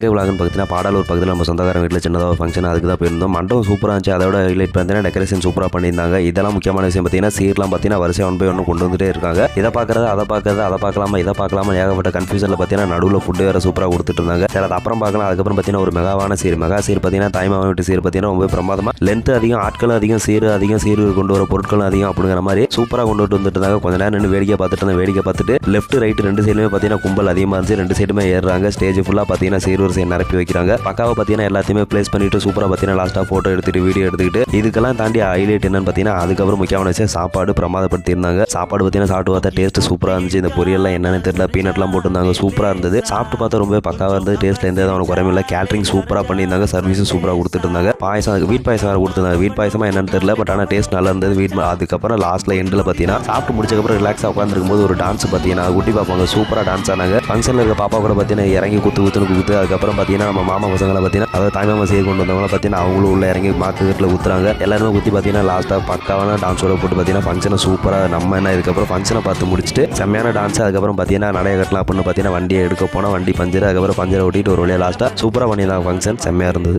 எங்கே விழாக்குன்னு பார்த்தீங்கன்னா பாடாலூர் பக்கத்தில் நம்ம சொந்தக்காரங்க வீட்டில் சின்னதாக ஒரு ஃபங்க்ஷன் அதுக்கு தான் போயிருந்தோம். மண்டபம் சூப்பராக இருந்துச்சு. அதோட ஹைலைட் பார்த்தீங்கன்னா டெக்கரேஷன் சூப்பராக பண்ணியிருந்தாங்க. இதெல்லாம் முக்கியமான விஷயம் பார்த்தீங்கன்னா சீர்லாம் பார்த்தீங்கன்னா வரிசை ஒன் பை ஒன்று கொண்டு வந்துட்டே இருக்காங்க. இதை பார்க்குறது அதை பார்க்கறது அதை பார்க்கலாமா இதை பார்க்கலாமா ஏகப்பட்ட கன்ஃபியூஷனில் பார்த்தீங்கன்னா நடுவில் ஃபுட்டு வேறு சூப்பராக கொடுத்துட்டு இருந்தாங்க. சரி அது அப்புறம் பார்க்கலாம். அதுக்கப்புறம் பார்த்தீங்கன்னா ஒரு மெகாவான சீர். மெகா சீர் பார்த்தீங்கன்னா தாய்மாவன் வீட்டு சீர் பார்த்தீங்கன்னா ரொம்ப பிரமாதமாக லென்த் அதிகம் ஆட்களும் அதிகம் சீர் அதிகம் சீர் கொண்டு வர பொருட்களும் அதிகம் அப்படிங்கிற மாதிரி சூப்பராக கொண்டு வந்துட்டு இருந்தாங்க. கொஞ்ச நேரம் நின்று வேடிக்கை பார்த்துட்டு இருந்தேன். வேடிக்கை பார்த்துட்டு லெஃப்ட் ரைட் ரெண்டு சைடுமே பார்த்தீங்கன்னா கும்பல் அதிகமாக இருந்துச்சு. ரெண்டு சைடுமே ஏறுறாங்க. ஸ்டேஜ் ஃபுல்லாக பார்த்தீங்கன்னா வரிசையை நிரப்பி வைக்கிறாங்க. பக்காவை பார்த்தீங்கன்னா எல்லாத்தையுமே ப்ளேஸ் பண்ணிட்டு சூப்பராக பார்த்தீங்கன்னா லாஸ்ட்டாக ஃபோட்டோ எடுத்துட்டு வீடியோ எடுத்துக்கிட்டு இதுக்கெல்லாம் தாண்டி ஹைலைட் என்னன்னு பார்த்தீங்கன்னா அதுக்கப்புறம் முக்கியமான விஷயம் சாப்பாடு பிரமாதப்படுத்திருந்தாங்க சாப்பாடு பார்த்தீங்கன்னா சாப்பிட்டு பார்த்தா டேஸ்ட் சூப்பராக இருந்துச்சு. இந்த பொரியல்லாம் என்னன்னு தெரியல பீனட்லாம் போட்டிருந்தாங்க சூப்பராக இருந்தது. சாப்பிட்டு பார்த்தா ரொம்ப பக்காவாக இருந்தது. டேஸ்ட் எந்த விதமான குறையும் இல்லை. கேட்டரிங் சூப்பராக பண்ணியிருந்தாங்க சர்வீஸும் சூப்பராக கொடுத்துட்டு இருந்தாங்க பாயசம் வீட் பாயசம் வேறு கொடுத்துருந்தாங்க. வீட் பாயசமாக என்னன்னு தெரியல பட் ஆனால் டேஸ்ட் நல்லா இருந்தது. வீட் அதுக்கப்புறம் லாஸ்ட்டில் எண்டில் பார்த்தீங்கன்னா சாப்பிட்டு முடிச்சக்கப்புறம் ரிலாக்ஸாக உட்காந்துருக்கும் போது ஒரு டான்ஸ் பார்த்தீங்கன்னா குட்டி பார்ப்பாங்க சூப்பராக டான்ஸ் ஆனாங்க. ஃபங்க்ஷனில் இருக்க பாப்பா கூட பார்த்தீங்கன்னா இறங்கி குத்து குத்துன்னு குத்து அதுக்கப்புறம் பார்த்தீங்கன்னா நம்ம மாமா பசங்களை பார்த்தீங்கன்னா அதாவது தாய்மாமா செய்ய கொண்டு வந்தவங்களை பார்த்தீங்கன்னா அவங்களும் உள்ள இறங்கி மாத்து வீட்டில் ஊற்றுறாங்க எல்லாருமே ஊற்றி பார்த்தீங்கன்னா லாஸ்ட்டாக பக்காவான டான்ஸோட போட்டு பார்த்தீங்கன்னா ஃபங்க்ஷனை சூப்பராக நம்ம என்ன இதுக்கப்புறம் ஃபங்க்ஷனை பார்த்து முடிச்சுட்டு செம்மையான டான்ஸ் அதுக்கப்புறம் பார்த்தீங்கன்னா நடைய கட்டலாம் அப்படின்னு பார்த்தீங்கன்னா வண்டியை எடுக்க போனால் வண்டி பஞ்சர் அதுக்கப்புறம் பஞ்சரை ஓட்டிட்டு ஒரு வழியாக லாஸ்ட்டாக சூப்பராக பண்ணியிருந்தாங்க ஃபங்க்ஷன் செம்மையாக இருந்தது.